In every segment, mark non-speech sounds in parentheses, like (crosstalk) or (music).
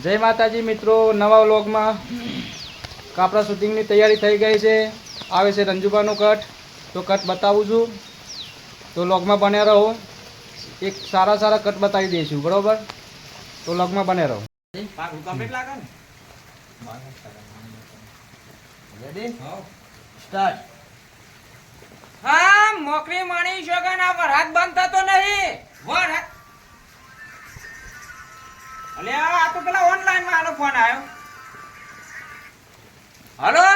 જય માતાજી મિત્રો નવા વ્લોગમાં. કાપડા શૂટિંગની તૈયારી થઈ ગઈ છે. આવે છે રંજુબાનો કટ. તો કટ બતાવું છું. તો લોગમાં બન્યા રહો. એક સારા સારા કટ બતાવી દઈશું બરોબર? તો લોગમાં બન્યા રહો. હા. મોકરી માણી શોગન આ વરસાદ બંધ થતો નહીં. વરસાદ અલે આ તો પેલા ઓનલાઈનમાં આનો ફોન આવ્યો હલો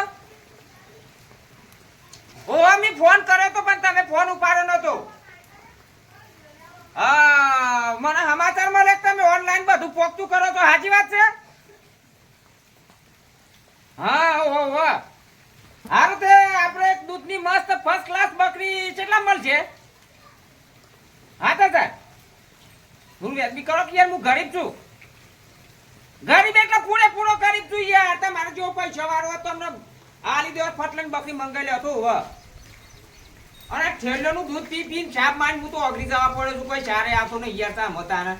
ઓ મી ફોન કર્યો તો પણ તમે ફોન ઉપાડ્યો નતો હા મને સમાચાર મળે કે તમે ઓનલાઈન બધું પોકતું કરો તો સાચી વાત છે હા ઓ ઓ હારું તે આપણે એક દૂધની મસ્ત ફર્સ્ટ ક્લાસ બકરી કેટલા મળશે હા તો સાહેબ હું વ્યાજબી કરો કે યાર હું ગરીબ છું ગરીબ એટલે પૂરે પૂરો ગરીબ છું યાર પૈસા વાળો હોય અમને આ લીધો ફટલન બકરી મંગાઈ હતો હવે અને ઠેલોનું દૂધ પી પીને છાપ માંડ હું તો અઘરી જવા પડે છું, કોઈ સારે આવતો નહીં, યાર તા મતા ને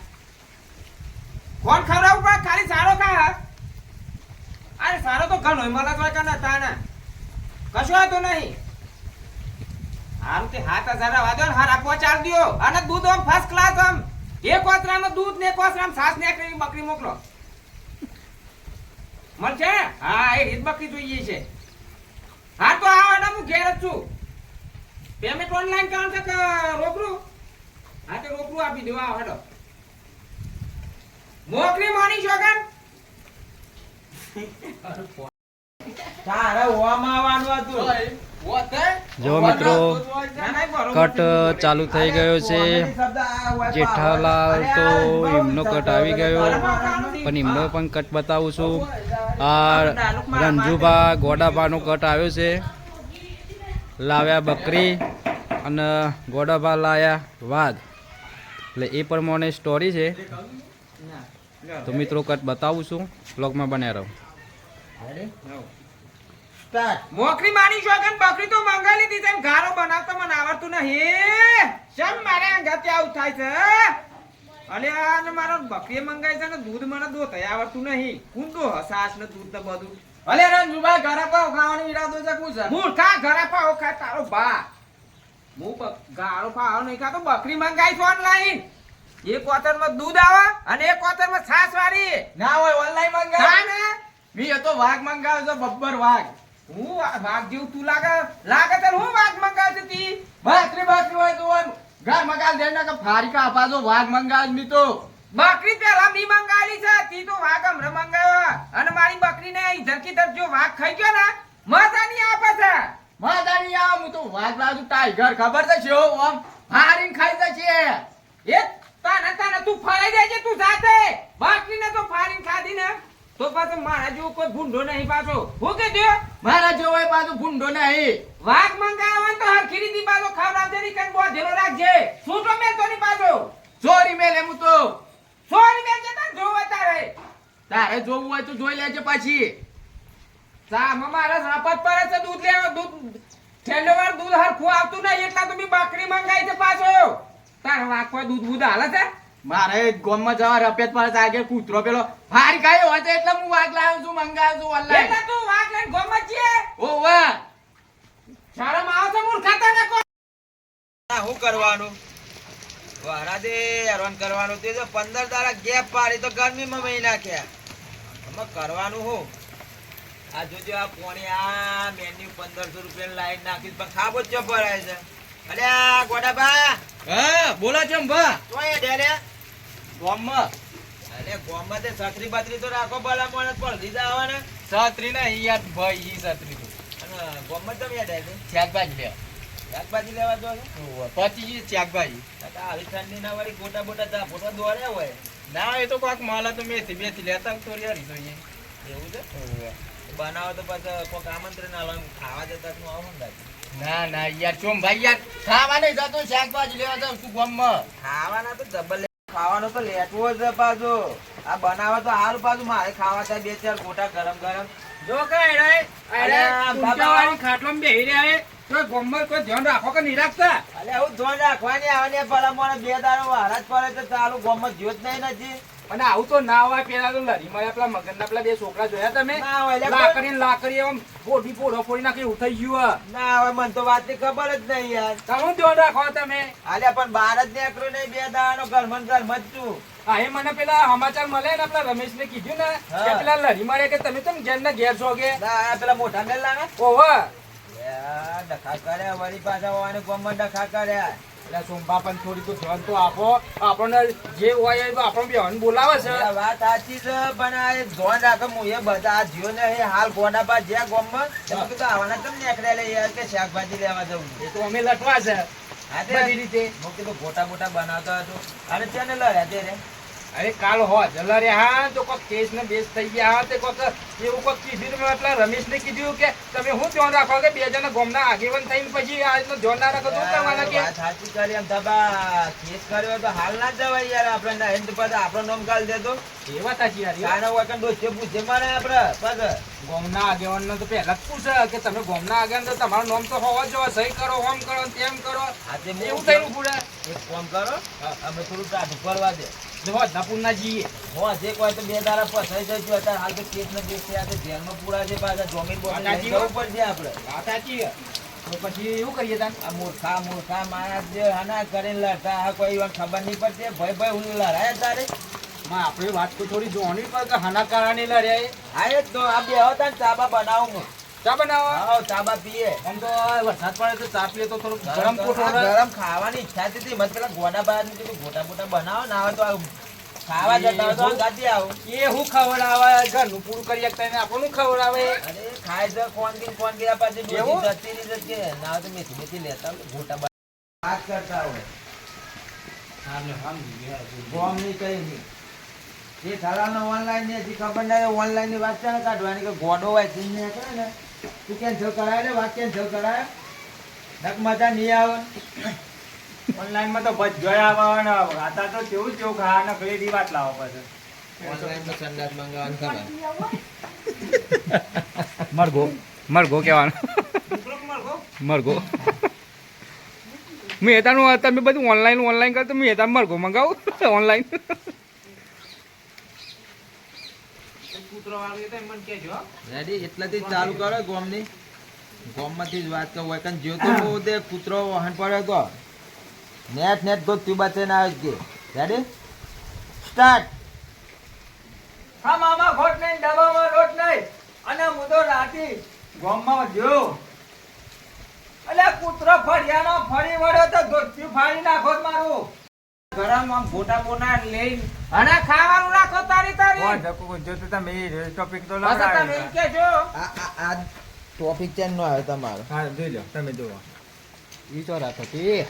કોણ ખવડાવું પણ ખાલી સારો કા અરે સારો તો ઘણો મળે તો કે ના તાના કશું તો નહીં. હારું તે હાથ હજાર વાદ્યો ને, હાર આપવા ચાલ દ્યો. અને દૂધ આમ ફર્સ્ટ ક્લાસ આમ. એક વાસરામાં દૂધ ને એક વાસરામાં સાસ ને એક બકરી મોકલો. મળશે? હા એ રીત બાકી જોઈએ છે. હા તો આવો હું ઘેર જ છું. પેમેન્ટ ઓનલાઈન કારણ છે કે રોકડું? હા તો રોકડું આપી દેવા આવો હેડો. મોકલી માની શોગન (laughs) તારે ઓમાં આવવાનું હતું. જો મિત્રો. કટ ચાલુ થઈ ગયો છે. જેઠાલાલ તો એમનો કટ આવી ગયો પણ એમનો પણ કટ બતાવું છું. આ રંજુભા ગોડાભાનો કટ આવ્યો છે. લાવ્યા બકરી અને ગોડાભા લાયા વાઘ. એટલે એ પ્રમાણે સ્ટોરી છે. તો મિત્રો કટ બતાવું છું. બ્લોગમાં બન્યા રહો. મોકરી માની શોગન બકરી તો મંગાવી લીધી એમ ગારો બનાવતો મને આવડતું નહીં. શેમ મારે અંગાતે આવું થાય છે? અલે આ ને મારો બકરી મંગાઈ છે ને દૂધ મને દો તય આવડતું નહીં. હું દો હસાસ ને દૂધ તો બધું. અલે રંજુભાઈ ઘરે પાવ ખાવાનો ઈરાદો છે કું છે? મૂર્ખા ઘરે પાવ ખા તારો બા. હું ગાળો પાવો નહીં ખાતો બકરી મંગાઈ ફોન ઓનલાઈન એક કોતરમાં દૂધ આવે અને એક કોતરમાં છાસ વાળી. ના હોય ઓનલાઈન મંગાવે. ને મી તો વાઘ મંગાવ્યો છે બબ્બર વાઘ. હું વાઘ જેવું તું લાગે લાગે તો હું વાઘ મંગાવી હતી. બાકરી બાકરી હોય તો ઘર મગાવ દે કે ફારી કા પાછો વાઘ મંગાવ મી તો. બકરી પેલા મી મંગાવેલી છે તી તો વાઘ હમણાં મંગાવ્યો. અને મારી બકરીને ધરકી ધર જો વાઘ ખાઈ ગયો ને મજા નહીં આપે છે. માદાની આવ હું તો વાઘ લાવજો ટાઈગર ખબર છે શેવો આમ ફારીને ખાઈ જશે. એ તાને તાને તું ફરાઈ દેજે છે તું જાતે. બકરીને તો ફારીને ખાધી ને તો પાછો મારા જેવો કોઈ ભૂંડો નહીં પાછો. હું કીધું? મારા જેવો હોય પાછો ભૂંડો નહીં. વાઘ મંગાવ્યો હોય ને તો હરખી રીતે પાછો ખવડાવજે નહીં કઈ બોધેલો રાખજે. છૂટો મેલતો નહીં બાજુ ચોરી મેલે હું તો. સોરી મેલજે તાર જોવા તારે. તારે જોવું હોય તો જોઈ લેજે પછી. સામાં મારા સાપત પર છે દૂધ લેવા દૂધ છેલ્લો વાર દૂધ હરખું આવતું નહીં. એટલા તો બી બાકરી મંગાઈ છે પાછો. તારે વાઘ કોઈ દૂધ બૂધ હાલે છે? મારે ગોમમાં જવા રપેત પર આગે કૂતરો પેલો. ફારી ખાયો હોય તો એટલે હું વાઘ લાવ્યો છું મંગાવ્યો છું વલ્લા એટલે તું વાઘ લઈને ગોમત છે ઓ વાહ. શરમ આવે મૂળ ખાતા ને કોઈ? હું કરવાનું? વરાદે હેરાન કરવાનું તે જો પંદર દાડા ગેપ પાડી તો ગરમીમાં મહી નાખ્યા. અમે કરવાનું હો? આ જોજો આ પોણી આ મેન્યુ પંદરસો રૂપિયા લાઈન નાખી પણ ખાબો જ ભરાય છે. અલ્યા ગોડાબા. હા બોલો છે ભા. તો એ ડેરે. ગોમમાં? અરે ગોમમાં તે છત્રી બત્રી તો રાખો ભલા માણસ પણ લીધા આવે ને છત્રી ને યાર ભાઈ ઈ છત્રી અને ગોમમાં તમે યાદ આવે? શાકભાજી લેવા. શાકભાજી લેવા દો પછી શાકભાજી આવી ઠંડી ના વાળી ગોટા બોટા દા ફોટો દોડ્યા હોય. ના એ તો કોક માલા તો મેથી બેથી લેતા તો યાર જોઈએ એવું છે? બનાવો તો પાછા કોક આમંત્રણ આલો ખાવા જતા તું આવો ને ના ના યાર ચોમ ભાઈ યાર ખાવા નહીં જતો શાકભાજી લેવા જાઉં છું ગોમમાં. ખાવાના તો ડબલ ખાવાનો તો લેટવો જ પાછો. આ બનાવે તો હાલ પાછું. મારે ખાવા થાય બે ચાર ગોટા ગરમ ગરમ. જો કે અરે અલ્યા, બાબા. ખાટલામાં બેહી રહ્યા તો ગોમમાં કોઈ ધ્યાન રાખો કે નહીં રાખતા? એટલે હું રાખવા રાખવાની આવે ને ભલા મને બે દાડો હારા જ પડે તો ચાલુ ગોમમાં જ્યોત નહીં નથી. અને આવું તો ના હોય પેલા તો લડી મળ્યા પેલા મગનના પેલા બે છોકરા જોયા તમે? ના લાકડી ને લાકડી એમ ફોડી ફોડો ફોડી નાખી ઉઠાઈ ગયું ના હવે મને તો વાતની ખબર જ નહીં યાર. તમે ધ્યાન રાખો તમે? આલ્યા પણ બહાર જ નીકળ્યો નહીં બે દાડાનો ગરમન ને જ છું. હા એ મને પેલા સમાચાર મળે ને પેલા રમેશ ને કીધું ને કે. પેલા લડી મળે કે તમે તમે ઘેર ને ઘેર છો કે પેલા મોટા મેલ લાગે ઓહો. ડખા કર્યા વળી પાછા હોવાને ગોમમાં ડખા કર્યા. એટલે સોમભા પણ થોડી તો ધ્યાન તો આપો. આપણને જે હોય એ આપણને બેહન બોલાવે છે. વાત સાચી છે પણ આ ધોન રાખો હું એ બધા આ જીઓ ને એ હાલ ગોડા બા જ્યાં ગોમમાં એમાં કીધું આવવાના કેમ નીકળ્યા લે યાર કે શાકભાજી લેવા જવું એ તો અમે લટવા છે. હા તે. રીતે. હું કીધું ગોટા ગોટા બનાવતો હતો. અને ત્યાં ને લડ્યા તે અરે કાલ હો જલરે હા તો કોક કેસ ને બેસ થઈ ગયા હા તે કોક એવું કોક કીધું તો મેં એટલે રમેશ ને કીધું કે તમે હું ધ્યાન રાખો કે બે જણા ગોમના આગેવાન થઈને પછી આ રીતનું ધ્યાન ના રાખો તો શું કરવાના કે? સાચી કરી એમ દબા કેસ કર્યો તો હાલ ના જવાય યાર આપણે ના હેન્ડ પર આપણો નામ કાલ દેતો એ વાત સાચી યાર કાનો વકન દોસ્તે પૂછે મારે આપણે પગ. ગોમના આગેવાન તો પહેલા જ પૂછે કે તમે ગોમના આગેવાન તો તમારું નામ તો હોવા જોવા સહી કરો હોમ કરો તેમ કરો. આજે તે એવું થઈને પૂરા એક ફોન કરો અમે થોડું કાઢ કરવા દે. જો જઈએ હો જે કોઈ તો બે દાડા ફસાઈ જઈશું અત્યારે હાલ તો કેસ ને બેસ થયા છે જેલમાં પૂરા છે પાછા જોમીન બોમીન જવું પડશે આપણે વાત સાચી તો પછી એવું કરીએ તાન? આ મૂર્ખા મૂર્ખા માણસ જે હાના કરીને લડતા આ કોઈ વાર ખબર નહીં પડતી ભાઈ ભાઈ હું લડાય તારે? માં આપણે વાત તો થોડી જોવાની પણ કે હાના કારણે લડ્યા હા એ તો આ બે હતા ને ચાબા બનાવું હું. ચા બનાવો? આવો ચાબા પીએ. આમ તો વરસાદ પડે તો ચા પીએ તો થોડું ગરમ કોઠો ગરમ ખાવાની ઈચ્છા હતી મને પેલા ગોડા બારની ગોટા બોટા બનાવો ના આવે તો ખાવા જતા તો ગાતી આવો. એ હું ખવડાવે? ઘરનું પૂરું કરી શકતા ને આપણું ખવડાવે? અરે ખાય છે કોણ દિન કોણ ગયા પાછી એવું? જતી છે કે ના તો મેથી મેથી લેતા ગોટા વાત કરતા હોય. ગોમ નહીં કઈ નહીં. એ થરાનો ઓનલાઈન ને હજી ખબર ના ઓનલાઈનની વાત છે ને કાઢવાની? કે ગોડો હોય ચીન ને કરે ને. તું કેન્સલ કરાય ને વાત કેન્સલ કરાય નક મજા નહીં આવે? ઓનલાઈનમાં તો બધ જોયા આવવાના. આતા તો કેવું જ કેવું ખાવાના કઈ દી વાત લાવો પછી. ઓનલાઈનમાં સંડાસ મંગાવવાનું ખબર. (laughs) મરઘો મરઘો કહેવાનો. મરઘો મેતાનું તમે બધું ઓનલાઈન ઓનલાઈન કરતો મેતા મરઘો મંગાવું. (laughs) ઓનલાઈન કૂતરો વાળું તો મને કહેજો. રેડી એટલાથી જ ચાલુ કરો ગોમની. ગોમમાંથી જ વાત કરું. વૈકન જ્યો તો હું. તે કૂતરો વાહન પડ્યો તો. નેટ નેટ તો તું બચે ના આવે કે. રેડી સ્ટાર્ટ હા મામા ખોટ નહીં ડબ્બામાં લોટ નહીં. અને હું તો રાતી ગોમમાં જો અલે કૂતરો ફળિયાનો ફરી વળ્યો તો ધોતિયું ફાડી નાખો મારું. ગરમ આમ ગોટા બોટા અને ખાવાનું રાખો તારી તારી. તમે ટોપિક તો તમે એમ કહેજો. આ ટોપિક ચેન નો આવ્યો તમારો. હા જોઈ લો તમે જોવો ઈ તો રાત હતી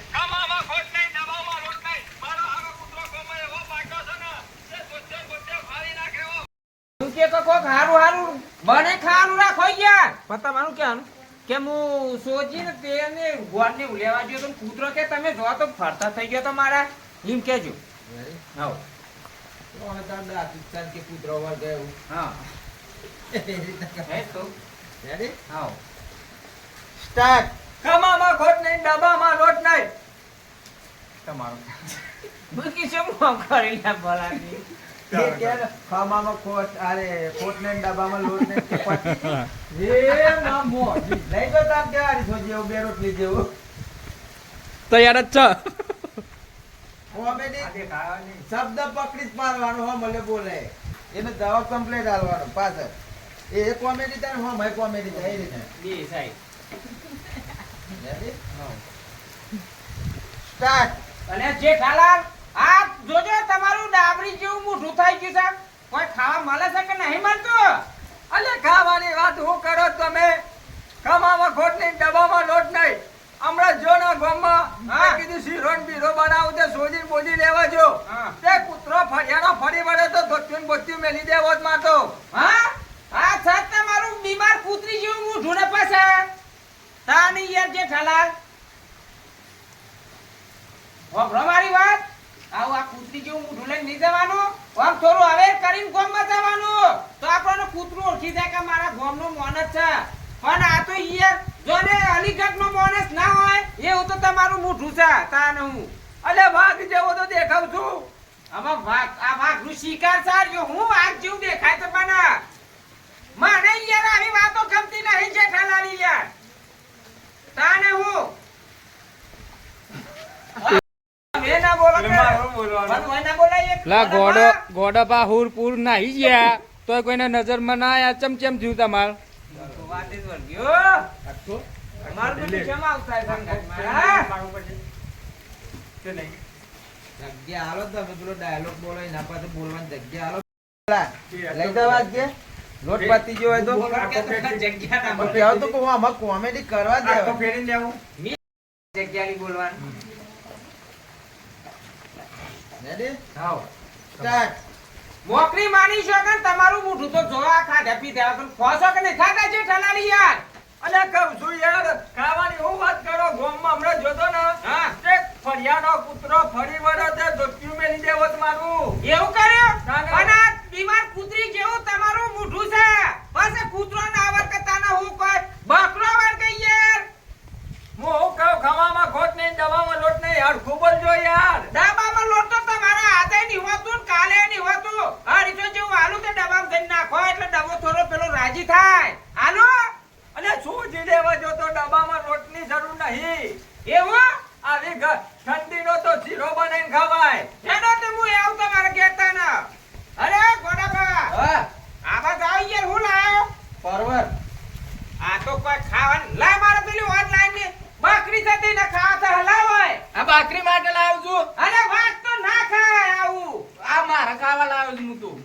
તું કે કે કોક હારું હારું બને ખાવાનું રાખો યાર. પણ તમારું કહેવાનું કે હું સોચી ને તેને ગોળ ને લેવા ગયો તો કૂતરો કે તમે જો તો ફરતા થઈ ગયો તો મારા. એમ કેજો હા કે કૂતરો વળ ગયો. હા. એવી રીતના હે તો? રેડી હા સ્ટાર્ટ ખમામાં ખોટ નહીં ડબ્બામાં લોટ નહીં. તમારો. મૂકી શું મોં કરી લે ખાવામાં ખોટ અરે ખોટ ને ડબ્બામાં લોટ ને એ મામો લઈ ગયો તામ જેવું. તૈયાર જ છે. શબ્દ પકડી જ મારવાનો હો મને બોલે. એને જવાબ કમ્પ્લેટ આલવાનો પાછળ. એ કોમેડી થાય હો ભાઈ કોમેડી થાય એ રીતે. બે સાઈડ સ્ટાર્ટ અને જેઠાલાલ આ જોજો તમારું ડાબરી જેવું મોઢું થઈ ગયું સાહેબ. કોઈ ખાવા મળે છે કે નહીં મળતું? અલે ખાવાની વાત હું કરો તમે? કમાવા ખોટ નહીં ડબ્બામાં લોટ નહીં. હમણાં જો ના ગામમાં હા. કીધું શીરો બીરો બનાવ તે સોજી બોજી લેવા જો. હા. તે કૂતરો ફરિયાનો ફરી વળે તો ધોતિયું બોતિયું મેલી દેવો જ મારતો હા? આ છત મારું બીમાર કૂતરી જેવું હું ને પાછા તાની યાર જેઠાલાલ વાપરો મારી વાત. આવું આ કૂતરી જેવું મોઢું લઈને નહીં જવાનું. આમ થોડું હવે કરીને ગોમમાં જવાનું. તો આપણને કૂતરું ઓળખી જાય કે મારા ગમનું મન જ છે. પણ આ તો યાર જો ને અલીગઢનો મોનસ ના હોય એવું તો તમારું મોઢું છે તાને હું. અલે વાઘ જેવો તો દેખાવ છું. આમાં વાઘ આ વાઘનું શિકાર સાર્યો હું વાઘ જેવું દેખાય છે પણ મને યાર આવી વાતો ગમતી નહીં જેઠાલાલી યાર. તાને હું. મેં ના ના ગોડો નાહી ગયા તોય કોઈને નજરમાં ના આયા ચમ ચમ જીવ તમાર? વાત જ વળગ્યો. મારું બધું કેમ આવતા છે સંગતમાં, હા? કે નહીં? જગ્યા હાલો તમે પેલો ડાયલોગ બોલો એના પાસે બોલવાની જગ્યા હાલો લઈ જવા જ કે લોટ હોય તો બોલવા કે તો જગ્યા ના મળે. તો કહું, આમાં કોમેડી કરવા દે આખો ફેરીને લેવું. જગ્યા ની બોલવાનું Ready? હાવ. Start. મોકરી માની છો કે તમારું મોઢું તો જોવા ખાધા પીધા વગર ખોસો કે નહીં ખાધા છે ઠલાલી યાર અલે કહું છું યાર ખાવાની હું વાત કરો ગોમમાં હમણાં જોતો ને હા. તે ફળિયાનો કૂતરો ફરી વળ્યો તે ધોતિયું મેલી દેવત મારું. એવું કર્યું. પણ આ બીમાર કૂતરી જેવું તમારું મોઢું છે. બસ કૂતરો ના કરતા ના હું કોઈ બકરો વર્કે યાર. હું હું કહું ખાવામાં ખોટ નહીં દવામાં લોટ નહીં યાર ખૂબ જ જો યાર. દવામાં લોટ તો તમારા હાથે નહીં હોતું કાલે નહીં હોતું આ રીતો જેવું આલુ તે ડબ્બામાં ધરી નાખો એટલે ડબ્બો થોડો પેલો રાજી થાય આલુ અને શું જી લેવા જોતો ડબ્બામાં લોટની જરૂર નહીં એવું આવી ગ- ઠંડીનો તો શીરો બનાવીને ખવાય એનો તે હું આવું તમારે કહેતા ના અરે ગોડાબા હા, આવા જાવ યાર હું લાયો forward. આ તો કોઈ ખાવાનું લાય મારે પેલી ઓનલાઈનની બકરી થતી ને ખાવા તો હલાવ હોય આ બાકરી માટે લાવું છું અરે વાત તો ના ખાય આવું આ મારા ખાવા લાવું છું હું તું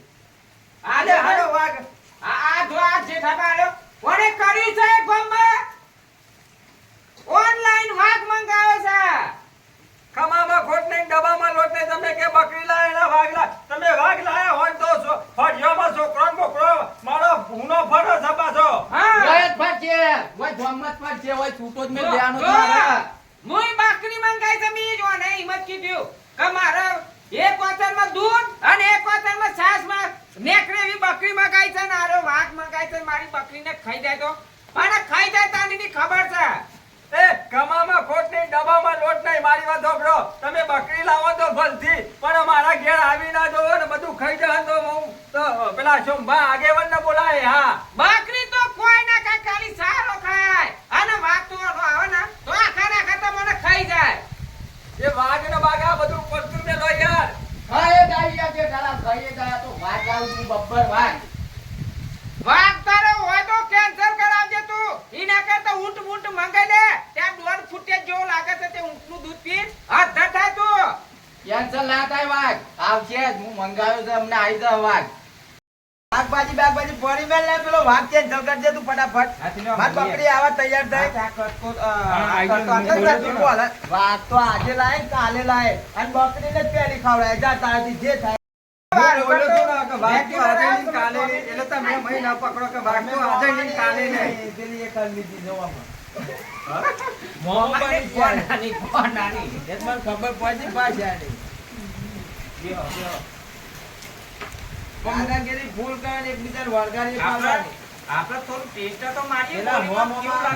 આ જો હાલો વાગ આ આ બાળો કોને કર્યું છે ગોમ્બા ઓનલાઈન વાઘ મંગાવે છે. ખમામાં ખોટ નહીં ડબામાં લોટ નહીં. તમે કે બકરી લાય એના વાઘ લાય. તમે વાઘ લાયા હોય તો છો ફળિયામાં છોકરો બોકરો મારો ભૂનો ફરો છપાશો હા. મે જો, જો. મુંય બકરી મંગાઈ છે મી જો ને હિંમત કીધું. કે મારે એક વાસણમાં દૂધ અને એક વાસણમાં છાશમાં નેકરે એવી બકરી મગાઈ છે ને આરો વાઘ મગાઈ છે મારી બકરીને ખાઈ જાય તો. અને ખાઈ જાય તાની ની ખબર છે. એ કમામાં ખોટ નહીં ડબામાં લોટ નહીં મારી વાત સાંભળો. તમે બકરી લાવો તો ભલથી પણ મારા ઘેર આવી ના જોવો ને બધું ખાઈ જાય તો હું તો પેલા શોભા આગેવન ને બોલાય હા. બકરી તો કોઈ ના કઈ ખાલી સારો ખાય. અને વાઘ તો આવે ને તો આખા ને ખાતા મને ખાઈ જાય. એ વાઘ ને બાઘ આ બધું પડતું ને લો યાર. વાઘ તારો હોય તો કેન્સલ કરાવજે તું. ઈના કરતા ઊંટ મૂંટ મંગાઈ લે. ત્યાં દોઢ ફૂટિયા જેવો લાગે છે તે ઊંટનું દૂધ પી હાથ ધઠા તું. Cancel ના થાય વાઘ. આવશે હું મંગાવ્યો છે, અમને આવી જાય વાઘ. શાકભાજી બાકભાજી ફરી મેલ ને પેલો વાઘ cancel કરી દે તું ફટાફટ. માર બકરી આવા તૈયાર થાય. વાઘ તો આજે લાય કાલે લાય. અને બકરીને જ પહેલી ખવડાય. જા તારાથી જે થાય. ખબર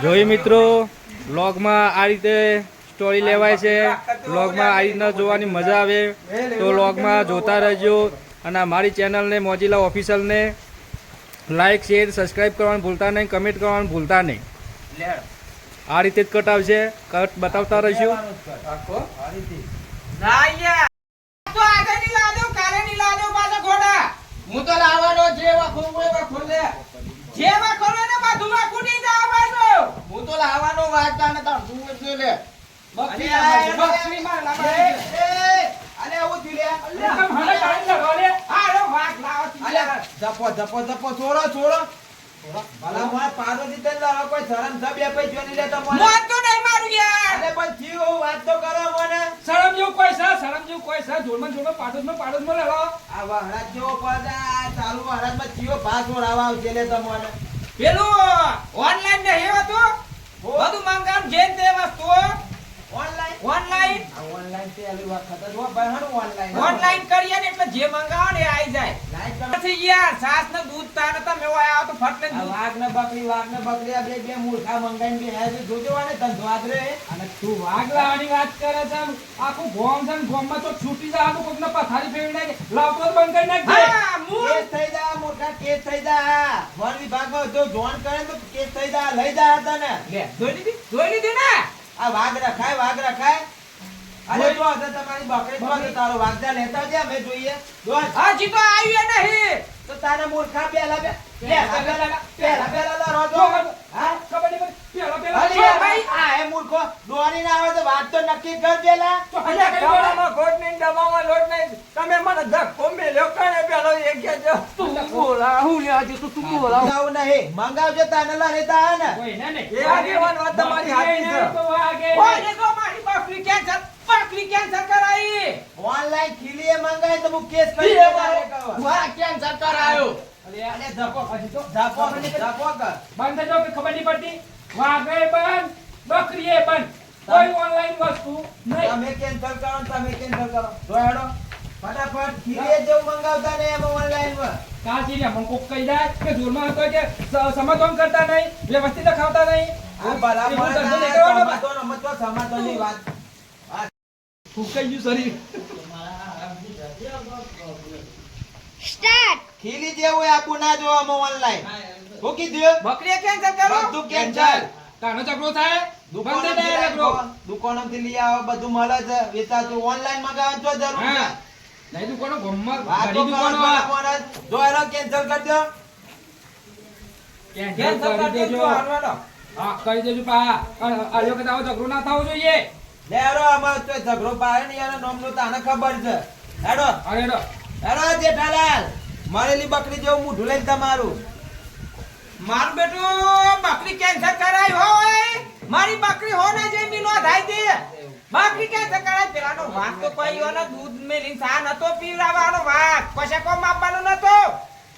જોઈ. મિત્રો લોગમાં આ રીતે સ્ટોરી લેવાય છે. લોગમાં આ રીતના જોવાની મજા આવે. તો લોગમાં જોતા રહેજો. અને અમારી ચેનલને મોજીલા ઓફિશિયલને લાઇક શેર સબસ્ક્રાઈબ કરવાનું ભૂલતા નહીં કમેન્ટ કરવાનું ભૂલતા નહીં. આ રીતે જ કટ આવશે. કટ બતાવતા રહીશું. તો હું તો લાવવાનો જે વખો ને હું તો લાવવાનો ને તાર તું બકરી અલે, લે હારો વાઘ લાવો તી અલે યાર. જપો જપો જપો છોડો છોડો. ભલા મોય પાડોશી તને લાવો કોઈ શરમ છે? બે પૈ જોની લે તમને મોત તો નહીં મારું યાર. અલે પણ જીવ વાત તો કરો મને. શરમ જેવું કોઈ છે? શરમ જેવું કોઈ પાડોશમાં લેલો આ વહરાજ જેવો આ ચાલુ વહરાજમાં જીવો ભાગ છોડાવવા આવજે લે મને પેલું ઓનલાઈન નહીં હોતું? બધું મંગાવ જે તે વસ્તુ ઓનલાઈન ઓનલાઈન ઓનલાઈન તે આલી વખત જ ભાઈ હણું ઓનલાઈન ઓનલાઈન કરીએ ને એટલે જે મંગાવો ને આવી જાય. લાઈક પછી યાર સાસ ને દૂધ અને તમે ઓય આવો તો ફટ લઈને વાઘ ને બકરી વાઘ ને બકરી આ બે બે મૂર્ખા મંગાઈને બે હે જોજો આને ધંધો આદરે અને તું વાઘ લાવવાની વાત કરે છે આખું ગોમ છે ને તો છૂટી કોકને પથારી ફેરવી નાખે લાવતો બંધ કરી નાખજે. હા, કેસ થઈ જા મોટા કેસ થઈ જા. વન વિભાગમાં જો જોન કરે તો કેસ થઈ જા લઈ જા તને. લે, જોઈ લીધી? જોઈ લીધી ને? આ વાઘ રખાય વાઘ રખાય. અરે જો હશે તમારી બકરી જો હશે તારો વાઘ લેતા જે અમે જોઈએ. જો હજી તો આવ્યો નહીં. તો તારા મૂર્ખા પેલા પેલા પેલા પેલા છો હા ખબર નહીં પડી. પેલા પેલા અરે ભાઈ. આ એ મૂર્ખો દોરી ના આવે તો વાત તો નક્કી કર પેલા અહીંયા કઈ બોલે? નહીં ડબ્બામાં લોટ નહીં તમે મને ધક્કો મેલ્યો કાને પેલો એ કે છે, તું બોલા હું લે આજે તું તું બોલા મંગાવું નહીં મંગાવજો તાને લડેતા હે ને કોઈ ના નહીં. એ આગેવાન વાત તમારી સાચી છે. તો વાગે. ઓય, એ મારી બકરી કેન્સર બકરી કેન્સર કરાઈ ઓનલાઈન ખીલીએ મંગાય તો હું કેસ કરી દઉં વાળો, કહો. કેન્સર કરાયો અરે અરે ધપો હજી તો. ધપો ધપો કર બંધ થઈ કે ખબર નહીં પડતી. વાઘે બંધ બકરીએ બંધ. કોઈ ઓનલાઈન વસ્તુ નહીં. તમે કેન્સલ કરો તમે કેન્સલ કરો તો હેડો. ફટાફટ ખીલીએ જેવું મંગાવતા ને એમાં ઓનલાઈનમાં. કાચી ને મને કોક કહી જાય કે જોરમાં હતો કે સમાધાન કરતા નહીં વ્યવસ્થિત ખાવતા નહીં. આ ભલા એવું માણસ ધંધો આ નહીં કરવાનો બા. સમાતો ને વાત. ફૂંકાઈ ગયું શરીર ખીલી જેવું હોય આપું ના જોવામાં ઓનલાઈન શું કીધું? બકરીએ કેન્સલ કરો બધું કેન્સલ. તાનો ઝઘડો થાય? દુકાન દે જાય દુકાન દુકાનોથી લઈ આવો બધું મળે છે. વેચાતું ઓનલાઈન મંગાવવાની તો જરૂર ના નહીં દુકાનો ગમમાં ગાડી દુકાનો. જો એનો કેન્સલ કરી દો. કેન્સલ કરી દેજો. હા કરી દેજો પા. આલ્યો કે તાવો ઝઘડો ના થવો જોઈએ. લે હેડો આમાં તો ઝઘડો પાડે ને એનો નામનો તાને ખબર છે. હેડો. હેડો. હેડો જેઠાલાલ મરેલી બકરી જેવું મૂઢું લઈને તમારું. મારું બેટું, બકરી કેન્સર કરાય હોય. મારી બકરી હો ને જે મીનો થાય દે બકરી કેન્સર કરાય પેલાનો વાઘ તો કોઈ એનો દૂધ મેલી સા નતો પીવરાવાનો વાઘ પછી કો માપવાનો નતો.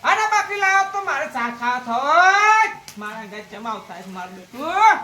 અને બકરી લાવો તો મારે ચા ખાવ થોય. મારા ઘર જમાવતા મારું બેટું.